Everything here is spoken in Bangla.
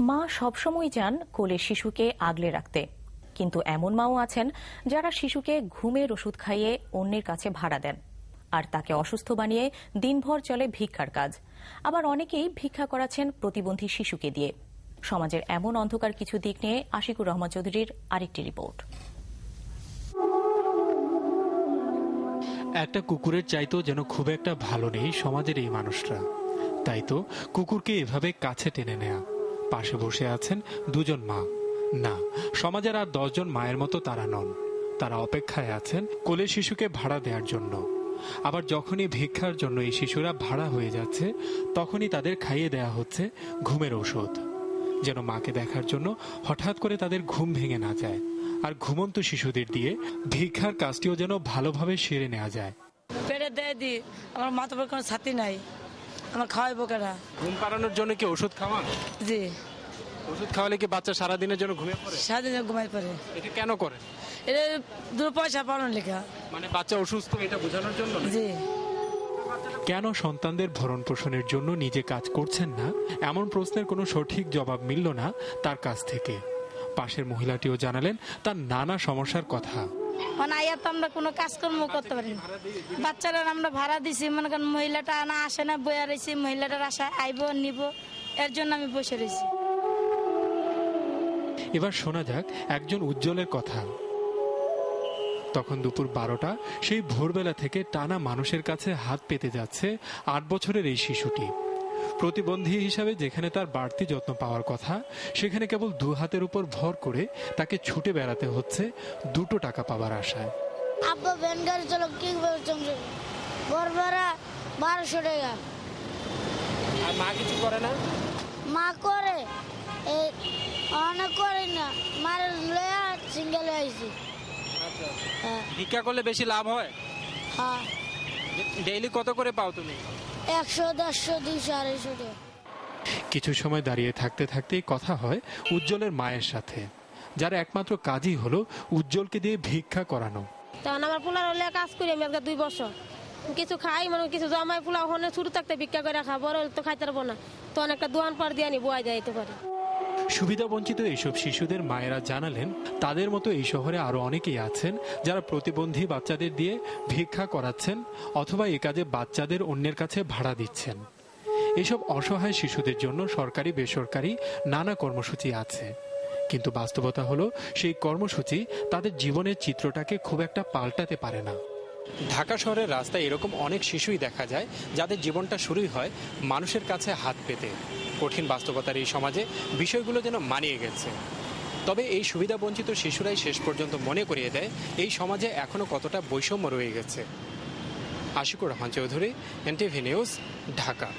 মা সবসময় চান কোলে শিশুকে আগলে রাখতে। কিন্তু এমন মাও আছেন যারা শিশুকে ঘুমের ওষুধ খাইয়ে অন্যের কাছে ভাড়া দেন। আর তাকে অসুস্থ বানিয়ে দিনভর চলে ভিক্ষার কাজ। আবার অনেকেই ভিক্ষা করাচ্ছেন প্রতিবন্ধী শিশুকে দিয়ে। সমাজের এমন অন্ধকার কিছু দিক নিয়ে আশিকুর রহমান চৌধুরীর আরেকটি রিপোর্ট। একটা কুকুরের চাইতো যেন খুব একটা ভালো নেই সমাজের এই মানুষরা। তাই তো কুকুরকে এভাবে কাছে টেনে নেয়া। পাশে বসে আছেন দুজন মা। না, সমাজের আর দশজন মায়ের মতো তারা নন। তারা অপেক্ষায় আছেন কোলে শিশুকে ভাড়া দেওয়ার জন্য। আবার যখনই ভিক্ষার জন্য এই শিশুরা ভাড়া হয়ে যাচ্ছে, তখনই তাদের খাইয়ে দেয়া হচ্ছে ঘুমের ওষুধ যেন মাকে দেখার জন্য হঠাৎ করে তাদের ঘুম ভেঙে না যায় আর ঘুমন্ত শিশুদের দিয়ে ভিক্ষার কাজটিও যেন ভালোভাবে সেরে নেওয়া যায়। দিয়ে দি। আমার মাথা কোনো ছাতি নাই। আমার খাওয়াইবো কেনা ঘুম পাড়ানোর জন্য কি ওষুধ খাওয়ান? জি। ওষুধ খাওয়ালে কি বাচ্চা সারাদিনের জন্য ঘুমিয়ে পড়ে? সারাদিন ঘুমাই পারে এটা কেন করে? এটা দু পয়সা পাওয়ানোর লেখা। মানে বাচ্চা অসুস্থ এটা বোঝানোর জন্য? জি। কেন সন্তানদের ভরণ পোষণের জন্য নিজে কাজ করছেন না? এমন প্রশ্নের কোনো সঠিক জবাব মিলল না তার কাছ থেকে। পাশের মহিলাটিও জানালেন তার নানা সমস্যার কথা। মানে আইয়া তো আমরা কোনো কাজকর্ম করতে পারি না। বাচ্চারা আমরা ভাড়া দিছি, মনে করেন মহিলাটা আনা আসে না, বইয়া রয়েছি, মহিলাটার আশা আইব, নিব, এর জন্য আমি বসে রয়েছি। এবার শোনা যাক একজন উজ্জ্বলের কথা। তখন দুপুর বারোটা, সেই ভোরবেলা থেকে টানা মানুষের কাছে হাত পেতে যাচ্ছে আট বছরের এই শিশুটি। প্রতিবন্ধী হিসাবে যেখানে তার বাড়তি যত্ন পাওয়ার কথা সেখানে কেবল দু হাতের উপর ভর করে তাকে ছুটে বেড়াতে হচ্ছে দুটো টাকা পাওয়ার আশায়। আব্বা ভ্যান গাড়ি চালক কি বর ভাড়া বারোশো টাকা। আর মা কিছু করে না? মা করে? এই অনেক করে না। মার লয়া সিঙ্গেল হয়েছি হ্যাঁ। ভিক্ষা করলে বেশি লাভ হয়? হ্যাঁ। ডেইলি কত করে পাও তুমি? একশো দেড়শো দুইশো আড়াইশো কিছু সময় দাঁড়িয়ে থাকতে থাকতেই কথা হয় উজ্জ্বলের মায়ের সাথে যার একমাত্র কাজই হলো উজ্জ্বলকে দিয়ে ভিক্ষা করানো। তখন আমার পোলার হলে কাজ করি আমি আজকে দুই বছর। কিছু খাই মানে কিছু জমাই পোলা ওখানে শুরু থাকতে ভিক্ষা করে খাব বড় তো খাইতে পারব না। তখন একটা দোয়ান পার দিয়ে আনি বয় যাইতে পারে। সুবিধা বঞ্চিত এইসব শিশুদের মায়েরা জানালেন, তাদের মতো এই শহরে আরও অনেকেই আছেন যারা প্রতিবন্ধী বাচ্চাদের দিয়ে ভিক্ষা করাচ্ছেন অথবা এ কাজে বাচ্চাদের অন্যের কাছে ভাড়া দিচ্ছেন। এসব অসহায় শিশুদের জন্য সরকারি, বেসরকারি নানা কর্মসূচি আছে। কিন্তু বাস্তবতা হলো, সেই কর্মসূচি তাদের জীবনের চিত্রটাকে খুব একটা পাল্টাতে পারে না। ঢাকা শহরের রাস্তায় এরকম অনেক শিশুই দেখা যায় যাদের জীবনটা শুরুই হয় মানুষের কাছে হাত পেতে। কঠিন বাস্তবতার এই সমাজে বিষয়গুলো যেন মানিয়ে গেছে। তবে এই সুবিধা বঞ্চিত শিশুরাই শেষ পর্যন্ত মনে করিয়ে দেয় এই সমাজে এখনও কতটা বৈষম্য রয়ে গেছে। Ashikur Rahman Chowdhury, NTV news, Dhaka.